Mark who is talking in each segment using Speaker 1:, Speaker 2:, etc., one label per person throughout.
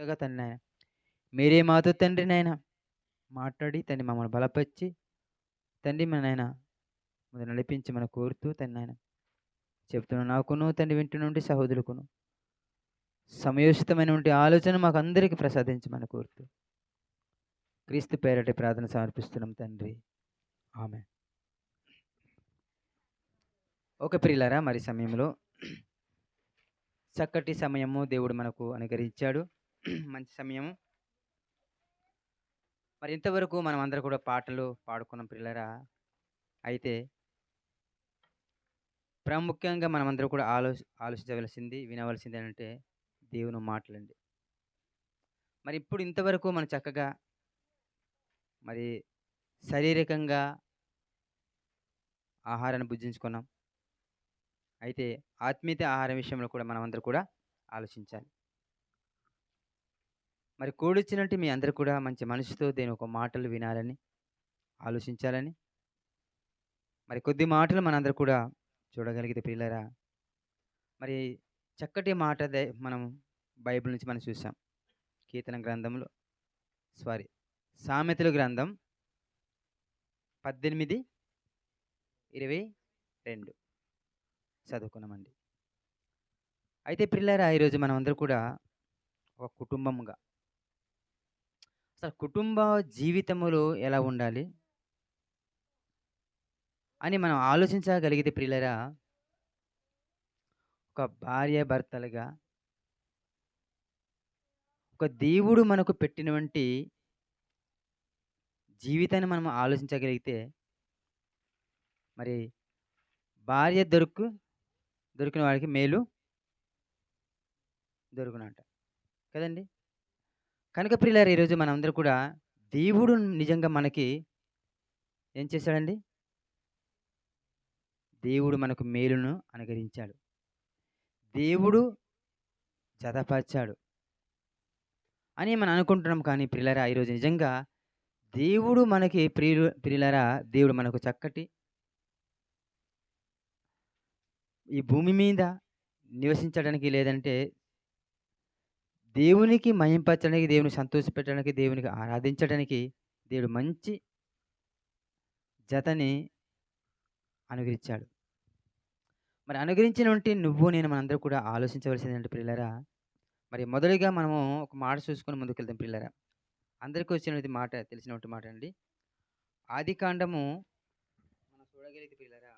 Speaker 1: చక్కగా తండ్రి నాయన మీరే మాతో తండ్రి నాయన. మాట్లాడి తండ్రి మమ్మల్ని బలపరిచి తండ్రి మన నాయన నడిపించి మన కోరుతూ తండ్రి నాయన చెప్తున్న నాకును తండ్రి వింటున్నటువంటి సహోదరుకును సమయోచితమైనటువంటి ఆలోచన మాకు అందరికీ ప్రసాదించమని కోరుతూ క్రీస్తు పేరటి ప్రార్థన సమర్పిస్తున్నాం తండ్రి. ఆమె ఒక ప్రియులరా మరి సమయంలో చక్కటి సమయము దేవుడు మనకు అనుగ్రహించాడు. మంచి సమయము. మరి ఇంతవరకు మనం అందరూ కూడా పాటలు పాడుకున్నాం పిల్లరా అయితే ప్రాముఖ్యంగా మనమందరూ కూడా ఆలో ఆలోచించవలసింది వినవలసింది అంటే దేవుని మాటలండి. మరి ఇప్పుడు ఇంతవరకు మనం చక్కగా మరి శారీరకంగా ఆహారాన్ని భుజించుకున్నాం. అయితే ఆత్మీయత ఆహారం విషయంలో కూడా మనమందరూ కూడా ఆలోచించాలి. మరి కూడిచ్చినట్టు మీ అందరు కూడా మంచి మనసుతో దేని ఒక మాటలు వినాలని ఆలోచించాలని. మరి కొద్ది మాటలు మనందరూ కూడా చూడగలిగితే పిల్లరా మరి చక్కటి మాట మనం బైబిల్ నుంచి మనం చూసాం. కీర్తన గ్రంథంలో సారీ సామెతల గ్రంథం పద్దెనిమిది ఇరవై రెండు. చదువుకున్నామండి. అయితే పిల్లరా ఈరోజు మనం అందరూ కూడా ఒక కుటుంబంగా అసలు కుటుంబ జీవితములో ఎలా ఉండాలి? అని మనం ఆలోచించగలిగితే ప్రియులరా ఒక భార్య భర్తలుగా ఒక దేవుడు మనకు పెట్టినటువంటి జీవితాన్ని మనం ఆలోచించగలిగితే మరి భార్య దొరుకు దొరికిన వాడికి మేలు దొరుకునంట కదండి? కనుక ప్రియులారు ఈరోజు మనందరూ కూడా దేవుడు నిజంగా మనకి ఏం చేశాడండి? దేవుడు మనకు మేలును అనుగరించాడు దేవుడు జతపరిచాడు అని మనం అనుకుంటున్నాం. కానీ ప్రియులరా ఈరోజు నిజంగా దేవుడు మనకి ప్రియులు ప్రియులరా దేవుడు మనకు చక్కటి ఈ భూమి మీద నివసించడానికి లేదంటే దేవునికి మహింపరచడానికి దేవుని సంతోషపెట్టడానికి దేవునికి ఆరాధించడానికి దేవుడు మంచి జతని అనుగ్రహించాడు. మరి అనుగ్రహించినటువంటి నువ్వు నేను మనందరూ కూడా ఆలోచించవలసిందంటే పిల్లరా మరి మొదటిగా మనము ఒక మాట చూసుకొని ముందుకెళ్తాం పిల్లరా అందరికీ వచ్చినది మాట తెలిసినటువంటి మాట అండి. ఆది కాండము మనం చూడగలిగితే పిల్లరా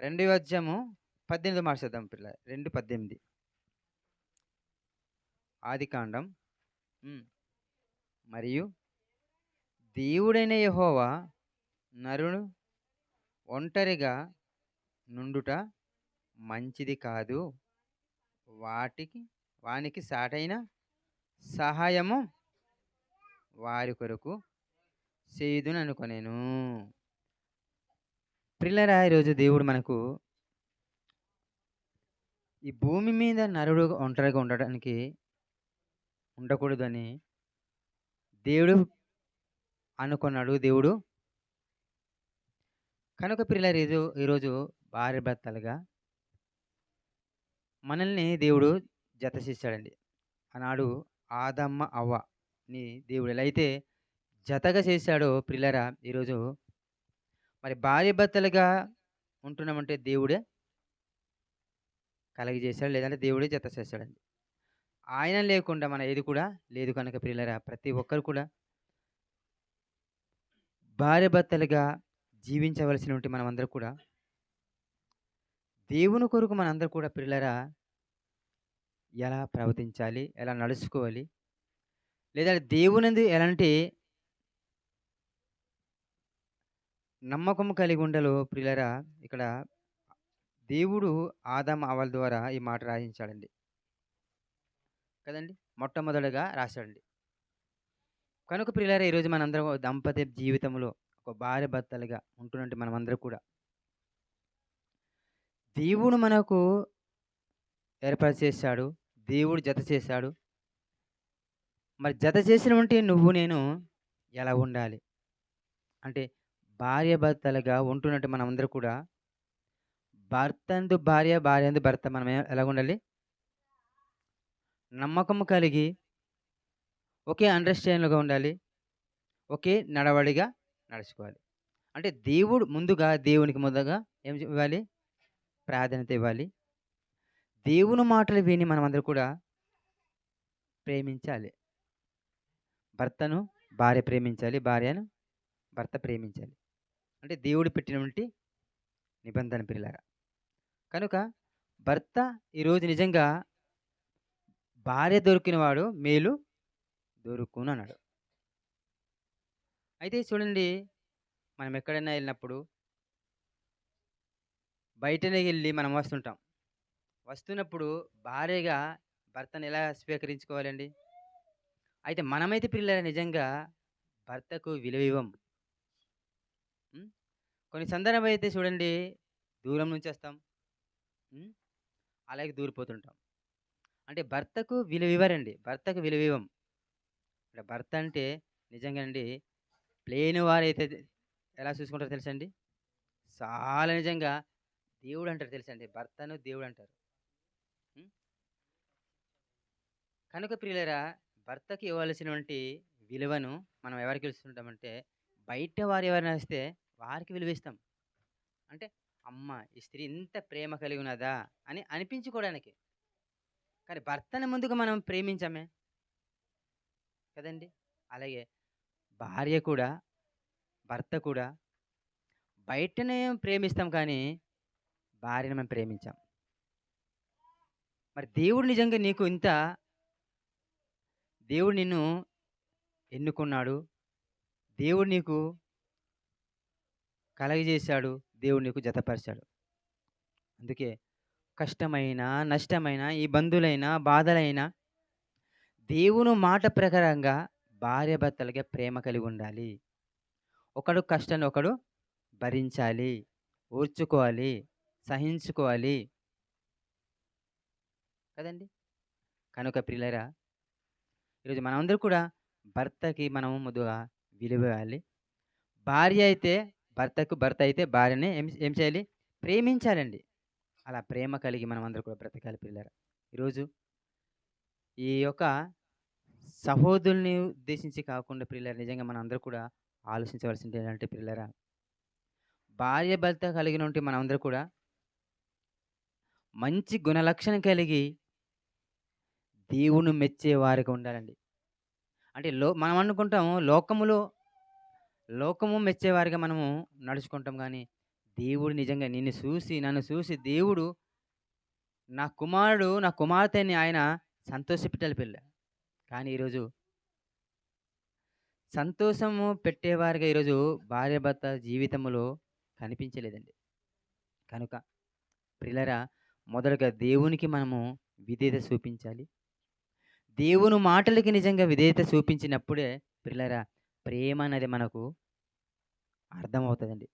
Speaker 1: రెండవ అధ్యాయము పద్దెనిమిది మాట చదుదాం పిల్ల రెండు పద్దెనిమిది. ఆది కాండం. ఉమ్. మరియు దేవుడైన యెహోవా నరుడు ఒంటరిగా నుండుట మంచిది కాదు. వాటికి వానికి సాటైన సహాయము వారి కొరకు చేయుదును అనుకొనేను. ప్రిల్లరా ఈరోజు దేవుడు మనకు ఈ భూమి మీద నరుడు ఒంటరిగా ఉండడానికి ఉండకూడదని దేవుడు అనుకున్నాడు దేవుడు. కనుక పిల్లలు ఈరోజు ఈరోజు భార్య భర్తలుగా మనల్ని దేవుడు జత చేశాడండి ఆనాడు ఆదమ్మ అవ్వని దేవుడు ఎలా అయితే జతగా చేశాడో పిల్లరా ఈరోజు మరి భార్య భర్తలుగా ఉంటున్నామంటే దేవుడే కలిగి చేశాడు లేదంటే దేవుడే జత చేశాడండి. ఆయన లేకుండా మన ఏది కూడా లేదు కనుక పిల్లరా ప్రతి ఒక్కరు కూడా భార్య భర్తలుగా జీవించవలసినటువంటి మనమందరూ కూడా దేవుని కొరకు మనందరూ కూడా పిల్లరా ఎలా ప్రవర్తించాలి ఎలా నడుచుకోవాలి లేదా దేవునిది ఎలాంటి నమ్మకం కలిగి ఉండలో ప్రియులరా ఇక్కడ దేవుడు ఆదాం అవల ద్వారా ఈ మాట రాయించాడండి. కదండి? మొట్టమొదటిగా రాశాడండి. కనుక ప్రియులారా ఈరోజు మనందరం దంపతి జీవితంలో ఒక భార్య భర్తలుగా ఉంటున్నట్టు మనమందరం కూడా దేవుడు మనకు ఏర్పాటు చేశాడు దేవుడు జత చేశాడు. మరి జత చేసినటువంటి నువ్వు నేను ఎలా ఉండాలి? అంటే భార్య భర్తలుగా ఉంటున్నట్టు మనమందరం కూడా భర్త అందు భార్య భార్య అందు భర్త మనం ఎలా ఉండాలి నమ్మకము కలిగి ఒకే అండర్స్టాండింగ్గా ఉండాలి. ఒకే నడవడిగా నడుచుకోవాలి. అంటే దేవుడు ముందుగా దేవునికి ముందుగా ఏం ఇవ్వాలి? ప్రాధాన్యత ఇవ్వాలి. దేవుని మాటలు విని మనమందరూ కూడా ప్రేమించాలి. భర్తను భార్య ప్రేమించాలి. భార్యను భర్త ప్రేమించాలి. అంటే దేవుడు పెట్టినటువంటి నిబంధన పిల్లరా కనుక భర్త ఈరోజు నిజంగా భార్య దొరికినవాడు మేలు దొరుకును అన్నాడు అయితే చూడండి మనం ఎక్కడైనా వెళ్ళినప్పుడు బయటనే వెళ్ళి మనం వస్తుంటాం. వస్తున్నప్పుడు భార్యగా భర్తను ఎలా స్వీకరించుకోవాలండి? అయితే మనమైతే ప్రియులారా నిజంగా భర్తకు విలువ ఇవ్వం. కొన్ని సందర్భం అయితే చూడండి దూరం నుంచి వస్తాం. అలాగే దూరిపోతుంటాం. అంటే భర్తకు విలువ ఇవ్వరండి. భర్తకు విలువ ఇవ్వం. ఇక్కడ భర్త అంటే నిజంగానండి ప్లేన్ వారైతే ఎలా చూసుకుంటారో తెలుసా అండి? చాలా నిజంగా దేవుడు అంటారు తెలుసండి. భర్తను దేవుడు అంటారు. కనుక ప్రియులరా భర్తకి ఇవ్వాల్సినటువంటి విలువను మనం ఎవరికి ఇస్తుంటామంటే బయట వారు ఎవరైనా వస్తే వారికి విలువిస్తాం అంటే అమ్మ! ఈ స్త్రీ ఇంత ప్రేమ కలిగి ఉన్నదా అని అనిపించుకోవడానికి. కానీ భర్తని ముందుగా మనం ప్రేమించమే. కదండి అలాగే భార్య కూడా, భర్త కూడా బయటనే ప్రేమిస్తాం కానీ భార్యను మనం ప్రేమించాం మరి దేవుడు నిజంగా నీకు ఇంత దేవుడు నిన్ను ఎన్నుకున్నాడు. దేవుడు నీకు కలగజేశాడు. దేవుడు నీకు జతపరిచాడు. అందుకే కష్టమైన, నష్టమైన, ఇబ్బందులైన, బాధలైన దేవుని మాట ప్రకారంగా భార్యాభర్తలుగా ప్రేమ కలిగి ఉండాలి. ఒకడు కష్టాన్ని ఒకడు భరించాలి. ఓర్చుకోవాలి. సహించుకోవాలి. కదండీ! కనుక ప్రియులరా ఈరోజు మనమందరూ కూడా భర్తకి మనము ముందుగా విలువాలి భార్య అయితే భర్తకు, భర్త అయితే భార్యని ఏం ఏం చేయాలి? ప్రేమించాలండి. అలా ప్రేమ కలిగి మనమందరం కూడా బ్రతకాలి ప్రియులారా. ఈరోజు ఈ యొక్క సహోదరుల్ని ఉద్దేశించి కాకుండా పిల్లలు నిజంగా మనందరం కూడా ఆలోచించవలసింది ఏంటంటే పిల్లరా భార్య భర్త కలిగినటువంటి మనందరూ కూడా మంచి గుణలక్షణం కలిగి దేవుని మెచ్చే వారిగా ఉండాలండి. అంటే లో మనం అనుకుంటాము లోకములో లోకము మెచ్చేవారిగా మనము నడుచుకుంటాం కానీ దేవుడు నిజంగా నిన్ను చూసి, నన్ను చూసి దేవుడు నా కుమారుడు, నా కుమార్తెని ఆయన సంతోషపెట్టాలి పిల్ల. కానీ ఈరోజు సంతోషము పెట్టేవారిగా ఈరోజు భార్యాభర్త జీవితంలో కనిపించలేదండి. కనుక ప్రియులారా మొదటగా దేవునికి మనము విధేయత చూపించాలి. దేవుని మాటలకి నిజంగా విధేయత చూపించినప్పుడే ప్రియులారా ప్రేమ అనేది మనకు అర్థమవుతుందండి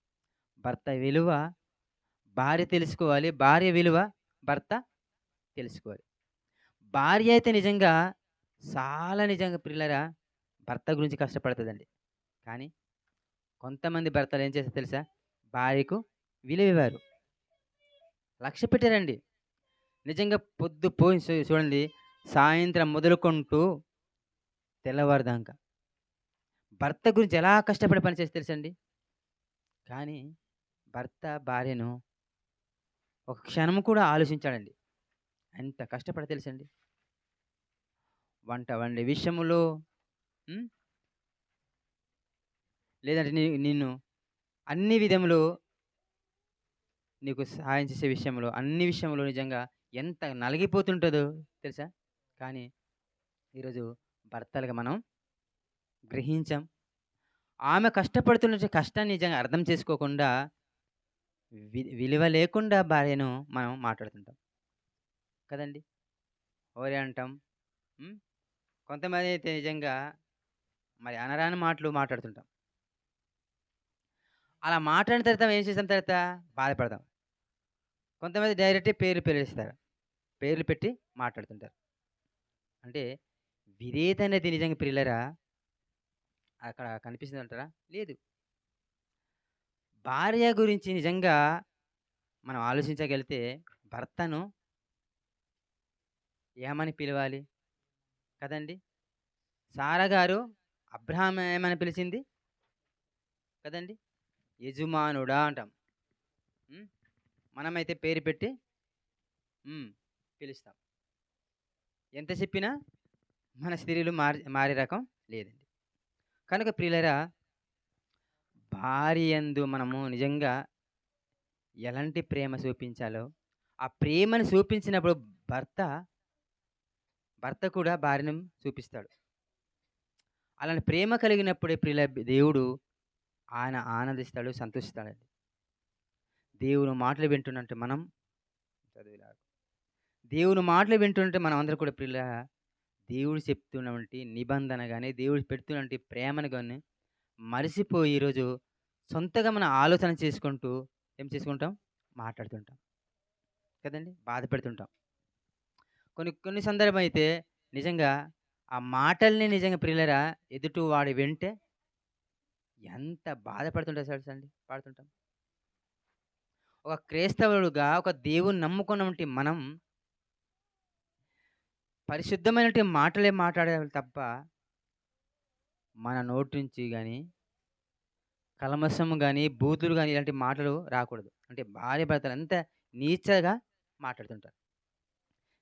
Speaker 1: భర్త విలువ భార్య తెలుసుకోవాలి. భార్య విలువ భర్త తెలుసుకోవాలి. భార్య అయితే నిజంగా చాలా నిజంగా పిల్లరా భర్త గురించి కష్టపడుతుందండి కానీ కొంతమంది భర్తలు ఏం చేస్తారు తెలుసా? భార్యకు విలువ లక్ష్య పెట్టారండి. నిజంగా పొద్దు పోయి చూడండి సాయంత్రం మొదలుకుంటూ తెల్లవారుదాకా భర్త గురించి ఎలా కష్టపడి పని తెలుసండి? కానీ భర్త భార్యను ఒక క్షణం కూడా ఆలోచించాడండి. ఎంత కష్టపడో తెలుసండి? వంట వండే విషయములో లేదంటే నీ నిన్ను అన్ని విధములో నీకు సహాయం చేసే విషయంలో, అన్ని విషయంలో నిజంగా ఎంత నలిగిపోతుంటుందో తెలుసా? కానీ ఈరోజు భర్తలుగా మనం గ్రహించాం ఆమె కష్టపడుతున్న కష్టాన్ని నిజంగా అర్థం చేసుకోకుండా వి విలువ లేకుండా భార్యను మనం మాట్లాడుతుంటాం. కదండీ! ఓరే అంటాం. కొంతమంది అయితే నిజంగా మరి అనరాని మాటలు మాట్లాడుతుంటాం. అలా మాట్లాడిన తర్వాత ఏం చేసిన తర్వాత బాధపడతాం. కొంతమంది డైరెక్ట్‌గా పేర్లు పిలుస్తారు. పేర్లు పెట్టి మాట్లాడుతుంటారు. అంటే విధేయత అనేది నిజంగా పిల్లరా అక్కడ కనిపిస్తుంది అంటారా లేదు. భార్య గురించి నిజంగా మనం ఆలోచించగలిగితే భర్తను ఏమని పిలవాలి? కదండి? సారా గారు అబ్రహాం ఏమని పిలిచింది? కదండి? యజమానుడా అంటాం. మనమైతే పేరు పెట్టి పిలుస్తాం. ఎంత చెప్పినా మన స్త్రీలు మారి మారే రకం లేదండి. కనుక ప్రియులరా భార్యందు మనము నిజంగా ఎలాంటి ప్రేమ చూపించాలో ఆ ప్రేమను చూపించినప్పుడు భర్త భర్త కూడా భార్యను చూపిస్తాడు అలాంటి ప్రేమ కలిగినప్పుడే ప్రియుల దేవుడు ఆయన ఆనందిస్తాడు సంతోషిస్తాడండి. దేవుని మాటలు వింటున్నట్టు మనం చదివిలా దేవుని మాటలు వింటుంటే మనం అందరూ కూడా ప్రియుల దేవుడు చెప్తున్నటువంటి నిబంధన కానీ దేవుడు పెడుతున్నటువంటి ప్రేమను కానీ మరిసిపోయి ఈరోజు సొంతగా మనం ఆలోచన చేసుకుంటూ ఏం చేసుకుంటాం? మాట్లాడుతుంటాం. కదండి? బాధపెడుతుంటాం కొన్ని కొన్ని సందర్భం అయితే నిజంగా ఆ మాటల్ని నిజంగా ప్రియులరా ఎదుటి వాడి వింటే ఎంత బాధపడుతుంటా సార్ అండి పాడుతుంటాం. ఒక క్రైస్తవుడుగా ఒక దేవుని నమ్ముకున్నటువంటి మనం పరిశుద్ధమైనటువంటి మాటలే మాట్లాడాలి తప్ప మన నోటి నుంచి కానీ కలమసము కానీ బూతులు కానీ ఇలాంటి మాటలు రాకూడదు. అంటే భార్య భర్తలు అంత నీచగా మాట్లాడుతుంటారు.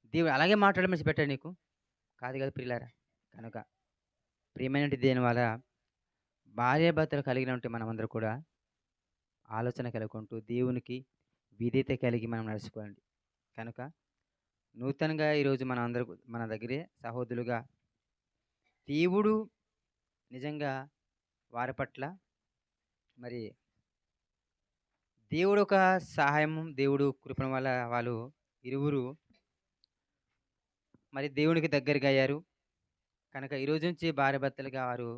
Speaker 1: దేవుడు అలాగే మాట్లాడమని పెట్టాడు నీకు? కాదు కదా ప్రియులారా. కనుక ప్రియమైనటువంటి దేని వల్ల భార్య భర్తలు కలిగినటువంటి మనమందరూ కూడా ఆలోచన కలుగుకుంటూ దేవునికి విధేయత కలిగి మనం నడుచుకోండి కనుక నూతనంగా ఈరోజు మన అందరూ మన దగ్గరే సహోదరులుగా దేవుడు నిజంగా వారి పట్ల మరి దేవుడు ఒక సహాయం దేవుడు కృపణ వల్ల వాళ్ళు ఇరువురు మరి దేవునికి దగ్గరగా అయ్యారు. కనుక ఈరోజు నుంచి భార్య భర్తలుగా వారు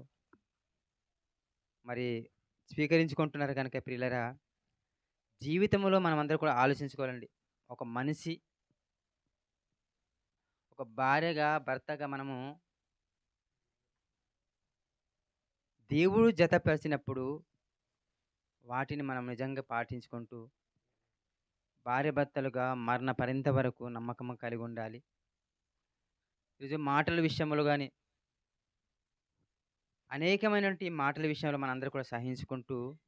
Speaker 1: మరి స్వీకరించుకుంటున్నారు కనుక ప్రియులరా జీవితంలో మనం అందరూ కూడా ఆలోచించుకోవాలండి. ఒక మనిషి ఒక భార్యగా భర్తగా మనము దేవుడు జతపరిచినప్పుడు వాటిని మనం నిజంగా పాటించుకుంటూ భార్య భర్తలుగా మరణ పరింత వరకు నమ్మకం కలిగి ఉండాలి. ఈరోజు మాటల విషయంలో కానీ అనేకమైనటువంటి మాటల విషయంలో మనందరూ కూడా సహించుకుంటూ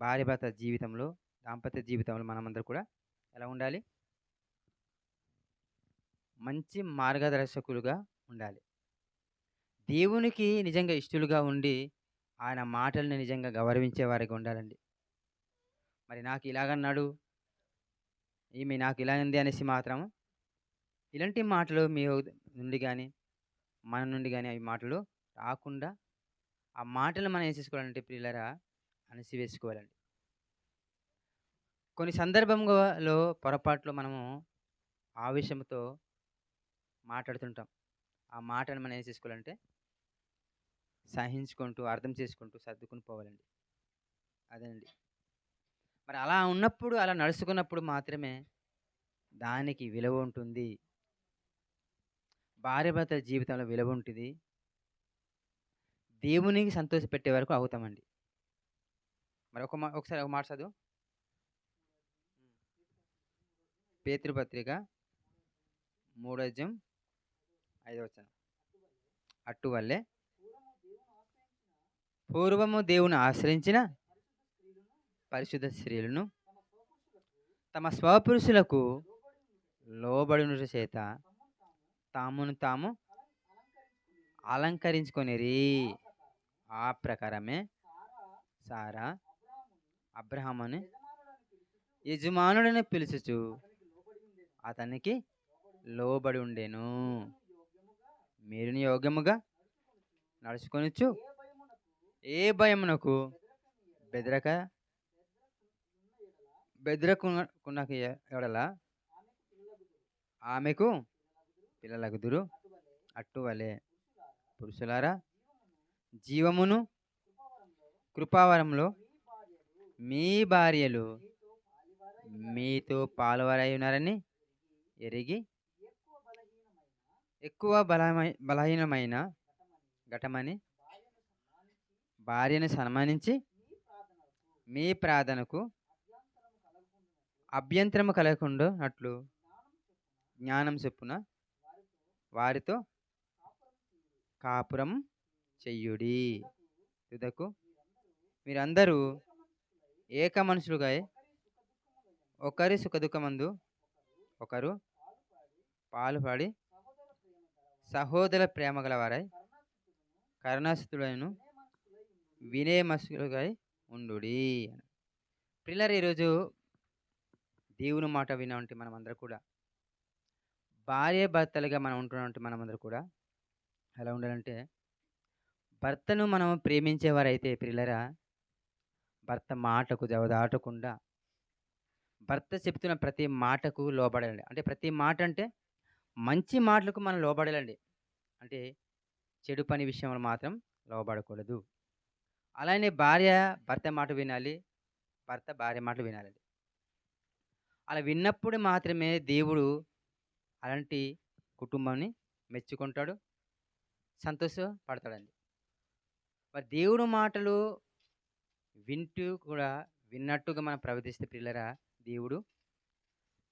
Speaker 1: భార్య భర్త జీవితంలో దాంపత్య జీవితంలో మనమందరూ కూడా ఎలా ఉండాలి? మంచి మార్గదర్శకులుగా ఉండాలి. దేవునికి నిజంగా ఇష్టలుగా ఉండి ఆయన మాటల్ని నిజంగా గౌరవించే వారికి ఉండాలండి. మరి నాకు ఇలాగన్నాడు ఈమె నాకు ఇలా ఉంది అనేసి మాత్రం ఇలాంటి మాటలు మీ నుండి కానీ మన నుండి కానీ అవి మాటలు రాకుండా ఆ మాటలు మనం ఏం చేసుకోవాలంటే అనేసి అణిసివేసుకోవాలండి. కొన్ని సందర్భంలో పొరపాట్లు మనము ఆవేశంతో మాట్లాడుతుంటాం. ఆ మాటను మనం ఏం చేసుకోవాలంటే సహించుకుంటూ అర్థం చేసుకుంటూ సర్దుకుని పోవాలండి. అదేనండి. మరి అలా ఉన్నప్పుడు అలా నడుచుకున్నప్పుడు మాత్రమే దానికి విలువ ఉంటుంది. భార్యభర్త జీవితంలో విలువ ఉంటుంది. దేవునికి సంతోషపెట్టే వరకు అవుతామండి. మరి ఒక మా ఒకసారి ఒక మాట చదువు. పేతృపత్రిక మూడోజం ఐదవచనం అట్టు వల్లే పూర్వము దేవుని ఆశ్రయించిన పరిశుద్ధ స్త్రీలను తమ స్వపురుషులకు లోబడిన చేత తామును తాము అలంకరించుకొనిరి. ఆ ప్రకారమే సారా అబ్రహాముని యజమానుడిని పిలుచుచు అతనికి లోబడి ఉండేను. మీరుని యోగ్యముగా నడుచుకొనిచ్చు ఏ భయమునకు? బెదరక? బెదరకున్నకు ఎవడలా? ఆమెకు? పిల్లలగుదురు? అట్టువలే. పురుషులారా జీవమును కృపావరంలో మీ భార్యలు మీతో పాలువారై ఉన్నారని ఎరిగి ఎక్కువ బలమై బలహీనమైన ఘటమని భార్యను సన్మానించి మీ ప్రార్థనకు అభ్యంతరము కలగకుండా అట్లు జ్ఞానం చెప్పున వారితో కాపురం చెయ్యుడి తుదకు మీరందరూ ఏక మనుషులుగా ఒకరి సుఖదుఖమందు ఒకరు పాలుపాడి సహోదర ప్రేమ గలవారై కరుణాస్థులను వినయమసులుగా ఉండుడి పిల్లలు ఈరోజు దేవుని మాట వినంటే అందరూ కూడా భార్య భర్తలుగా మనం ఉంటున్నట్టు అందరూ కూడా ఎలా ఉండాలంటే భర్తను మనం ప్రేమించేవారైతే పిల్లరా భర్త మాటకు జవదాటకుండా భర్త చెప్తున్న ప్రతి మాటకు లోబడాలండి. అంటే ప్రతి మాట అంటే మంచి మాటలకు మనం లోబడాలండి. అంటే చెడు పని విషయంలో మాత్రం లోబడకూడదు. అలానే భార్య భర్త మాట వినాలి భర్త భార్య మాటలు వినాలి అలా విన్నప్పుడు మాత్రమే దేవుడు అలాంటి కుటుంబాన్ని మెచ్చుకుంటాడు సంతోషపడతాడండి. మరి దేవుడు మాటలు వింటూ కూడా విన్నట్టుగా మనం ప్రవర్తిస్తే పిల్లరా దేవుడు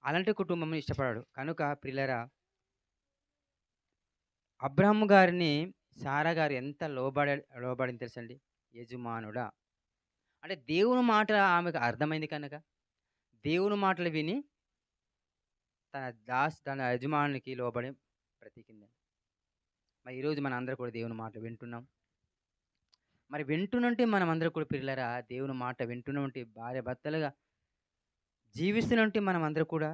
Speaker 1: అలాంటి కుటుంబం ఇష్టపడాడు. కనుక పిల్లరా అబ్రహం గారిని సారా గారు ఎంత లోబడ లోబడింది తెలుసండి? యజమానుడా? అంటే దేవుని మాట ఆమెకు అర్థమైంది కనుక? దేవుని మాటలు విని తన దాస్ తన యజమానికి లోబడి బ్రతికింది. మరి ఈరోజు మన అందరూ కూడా దేవుని మాట వింటున్నాం. మరి వింటున్నంటే మనం అందరూ కూడా పిల్లరా దేవుని మాట వింటున్నంటే భార్య భర్తలుగా జీవిస్తున్నంటే మనం అందరూ కూడా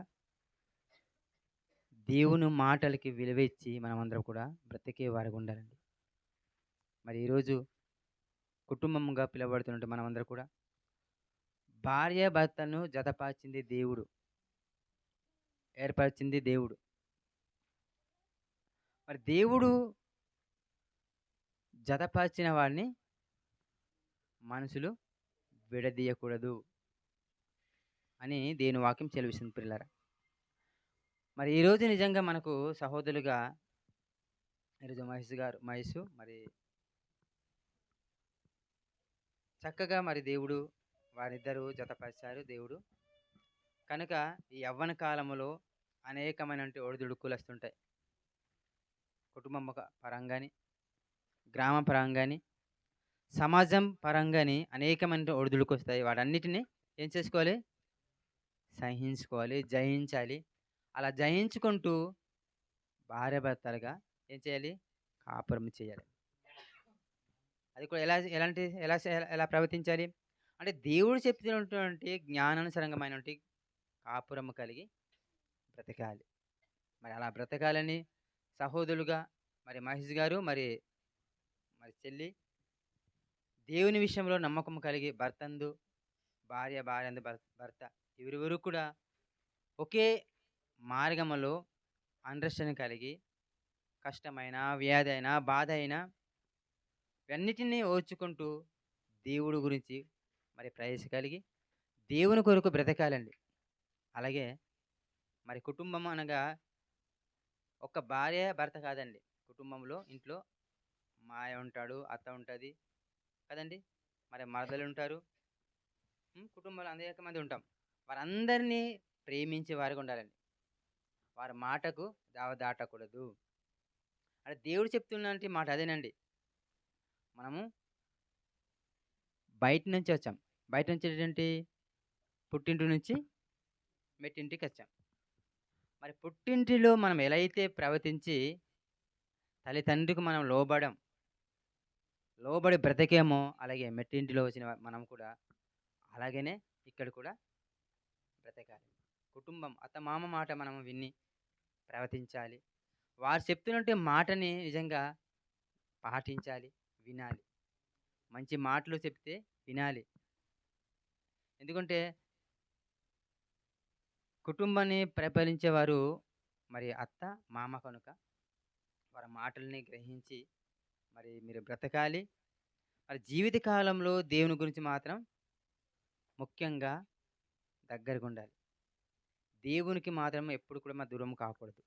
Speaker 1: దేవుని మాటలకి విలువ ఇచ్చి మనం అందరం కూడా బ్రతికే వారికి ఉండాలండి. మరి ఈరోజు కుటుంబంగా పిలువబడుతున్నట్టు మనం అందరూ కూడా భార్య భర్తను జతపరిచింది దేవుడు. ఏర్పరిచింది దేవుడు. మరి దేవుడు జతపరిచిన వాడిని మనుషులు విడదీయకూడదు అని దేని వాక్యం చెలివిస్తుంది పిల్లరా మరి ఈరోజు నిజంగా మనకు సహోదరులుగా ఈరోజు మహేష్ గారు మహేష్ మరి చక్కగా మరి దేవుడు వారిద్దరూ జతపరిచారు దేవుడు. కనుక ఈ యవ్వన కాలంలో అనేకమైన ఒడిదుడుకులు వస్తుంటాయి. కుటుంబం పరంగాని గ్రామ పరంగాని సమాజం పరంగాని అనేకమైన ఒడిదుడుకు వస్తాయి. వాటన్నిటిని ఏం చేసుకోవాలి? సహించుకోవాలి జయించాలి. అలా జయించుకుంటూ భార్య భర్తలుగా ఏం చేయాలి? కాపురం చేయాలి. అది కూడా ఎలా ఎలాంటి ఎలా ఎలా ప్రవర్తించాలి? అంటే దేవుడు చెప్తున్నటువంటి జ్ఞానానుసరంగమైనటువంటి కాపురము కలిగి బ్రతకాలి. మరి అలా బ్రతకాలని సహోదరులుగా మరి మహేష్ గారు మరి మరి చెల్లి దేవుని విషయంలో నమ్మకం కలిగి భర్తందు భార్య భార్యందు భర్త ఇరువురు కూడా ఒకే మార్గములో అండర్స్టాండింగ్ కలిగి కష్టమైన వ్యాధి అయినా బాధ అయినా ఇవన్నిటినీ ఓర్చుకుంటూ దేవుడు గురించి మరి ప్రయాస కలిగి దేవుని కొరకు బ్రతకాలండి. అలాగే మరి కుటుంబం అనగా ఒక భార్య భర్త కాదండి. కుటుంబంలో ఇంట్లో మాయ ఉంటాడు అత్త ఉంటుంది కదండి. మరి మరదలు ఉంటారు. కుటుంబంలో అనేక మంది ఉంటాం. వారందరినీ ప్రేమించే వారికి ఉండాలండి. వారి మాటకు దావ దాటకూడదు. అంటే దేవుడు చెప్తున్నటువంటి మాట అదేనండి. మనము బయట నుంచి వచ్చాం. బయట నుంచి ఏంటి? పుట్టింటి నుంచి మెట్టింటికి వచ్చాం. మరి పుట్టింటిలో మనం ఎలా అయితే ప్రవర్తించి తల్లిదండ్రికి మనం లోబడం లోబడి బ్రతకేమో అలాగే మెట్టింటిలో వచ్చిన మనం కూడా అలాగనే ఇక్కడ కూడా బ్రతకాలి. కుటుంబం అత్త మామ మాట మనం విని ప్రవర్తించాలి. వారు చెప్తున్నట్టు మాటని నిజంగా పాటించాలి. వినాలి. మంచి మాటలు చెప్తే వినాలి. ఎందుకంటే కుటుంబాన్ని పరిపాలించేవారు మరి అత్త మామ కనుక వారి మాటల్ని గ్రహించి మరి మీరు బ్రతకాలి. మరి జీవిత కాలంలో దేవుని గురించి మాత్రం ముఖ్యంగా దగ్గరగా ఉండాలి. దేవునికి మాత్రం ఎప్పుడు కూడా మా దూరం కాకూడదు.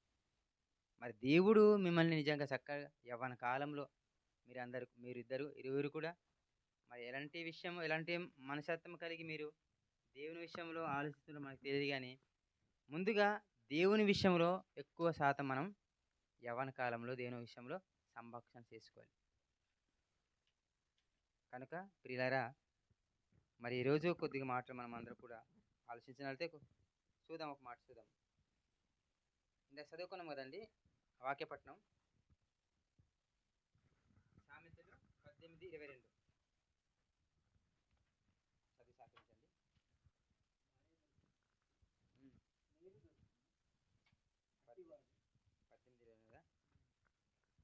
Speaker 1: మరి దేవుడు మిమ్మల్ని నిజంగా చక్కగా యవ్వన కాలంలో మీరు అందరు మీరిద్దరు ఇరువురు కూడా మరి ఎలాంటి విషయం ఎలాంటి మనసత్వం కలిగి మీరు దేవుని విషయంలో ఆలోచిస్తున్న మనకు తెలియదు కానీ ముందుగా దేవుని విషయంలో ఎక్కువ శాతం మనం యవ్వన కాలంలో దేవుని విషయంలో సంభాషణ చేసుకోవాలి. కనుక ప్రియులారా మరి ఈరోజు కొద్దిగా మాటలు మనం అందరూ కూడా ఆలోచించినట్లయితే చూద్దాం ఒక మాట చూద్దాం. ఇందాక చదువుకున్నాం కదండి వాక్యపట్నం సామెతలు పద్దెనిమిది ఇరవై రెండు. చదివి సాగించండి పద్దెనిమిది ఇరవై కదా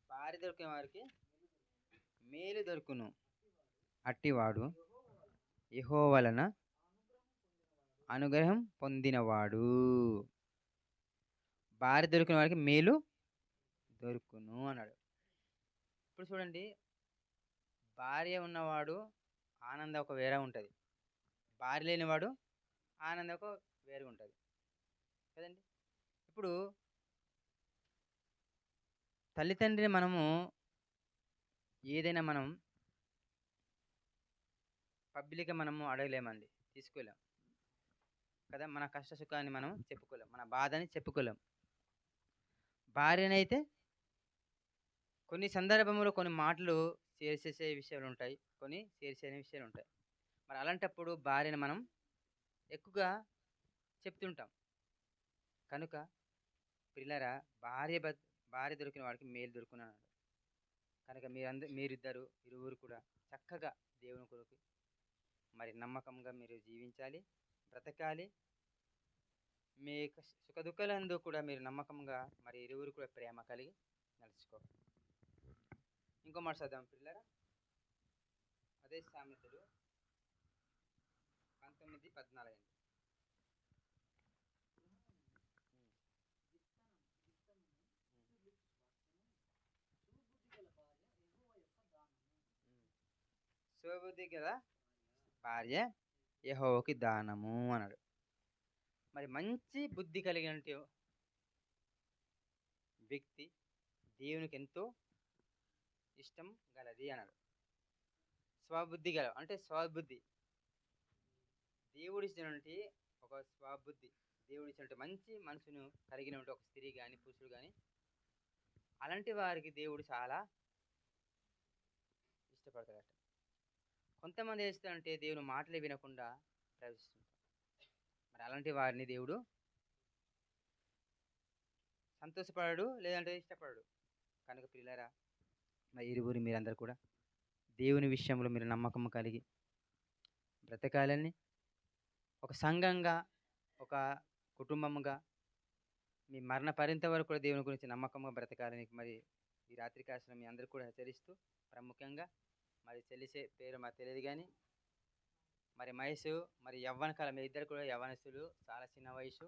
Speaker 1: భార్య దొరికిన వారికి మేలు దొరుకును. అట్టివాడు యహో వలన అనుగ్రహం పొందినవాడు. భార్య దొరికిన వారికి మేలు దొరుకును అన్నాడు. ఇప్పుడు చూడండి భార్య ఉన్నవాడు ఆనందం ఒక వేరే ఉంటుంది. భార్య లేనివాడు ఆనందం ఒక వేరే ఉంటుంది. కదండి? ఇప్పుడు తల్లిదండ్రిని మనము ఏదైనా మనం పబ్లిక్గా మనము అడగలేమండి తీసుకోలేం. కదా? మన కష్ట సుఖాన్ని మనం చెప్పుకోలేం మన బాధని చెప్పుకోలేం. భార్యనైతే కొన్ని సందర్భంలో కొన్ని మాటలు షేర్ చేసే విషయాలు ఉంటాయి కొన్ని షేర్ చేయని విషయాలు ఉంటాయి మరి అలాంటప్పుడు భార్యను మనం ఎక్కువగా చెప్తుంటాం. కనుక పిల్లరా భార్య భార్య దొరికిన వాడికి మేలు దొరుకునన్నాడు. కనుక మీరందరూ మీరిద్దరు ఇరువురు కూడా చక్కగా దేవుని కొరకు మరి నమ్మకంగా మీరు జీవించాలి బ్రతకాలి. మీ సుఖదుఖలందు కూడా మీరు నమ్మకంగా మరి ఇరువురు కూడా ప్రేమ కలిగి నడుచుకోవాలి. ఇంకో మాట చదుదాం పిల్లరా. అదే సామెతలు. పంతొమ్మిది పద్నాలుగు అండి శుభబుద్ధి గల భార్య యహోకి దానము అన్నాడు. మరి మంచి బుద్ధి కలిగిన వ్యక్తి దేవునికి ఎంతో ఇష్టం గలది అన్నారు స్వబుద్ధి గల అంటే స్వబుద్ధి. దేవుడిచ్చినటువంటి ఒక స్వబుద్ధి. దేవుడిచ్చినటువంటి మంచి మనసును కలిగినటువంటి ఒక స్త్రీ కానీ పురుషుడు కానీ అలాంటి వారికి దేవుడు చాలా ఇష్టపడతాడట. కొంతమంది చేస్తారంటే దేవుని మాటలు వినకుండా ప్రవేశిస్తుంటారు. మరి అలాంటి వారిని దేవుడు సంతోషపడడు లేదంటే ఇష్టపడడు. కనుక పిల్లరా నా ఇరువురు మీరందరూ కూడా దేవుని విషయంలో మీరు నమ్మకం కలిగి బ్రతకాలని ఒక సంఘంగా ఒక కుటుంబంగా మీ మరణ పరింత వరకు కూడా దేవుని గురించి నమ్మకంగా బ్రతకాలని మరి ఈ రాత్రి కాసిన మీ అందరూ కూడా హెచ్చరిస్తూ ప్రముఖంగా మరి తెలిసే పేరు మాకు తెలియదు కానీ మరి మహేష్ మరి యవ్వన కాలం మీ ఇద్దరు కూడా యవ్వనస్తులు చాలా చిన్న వయసు.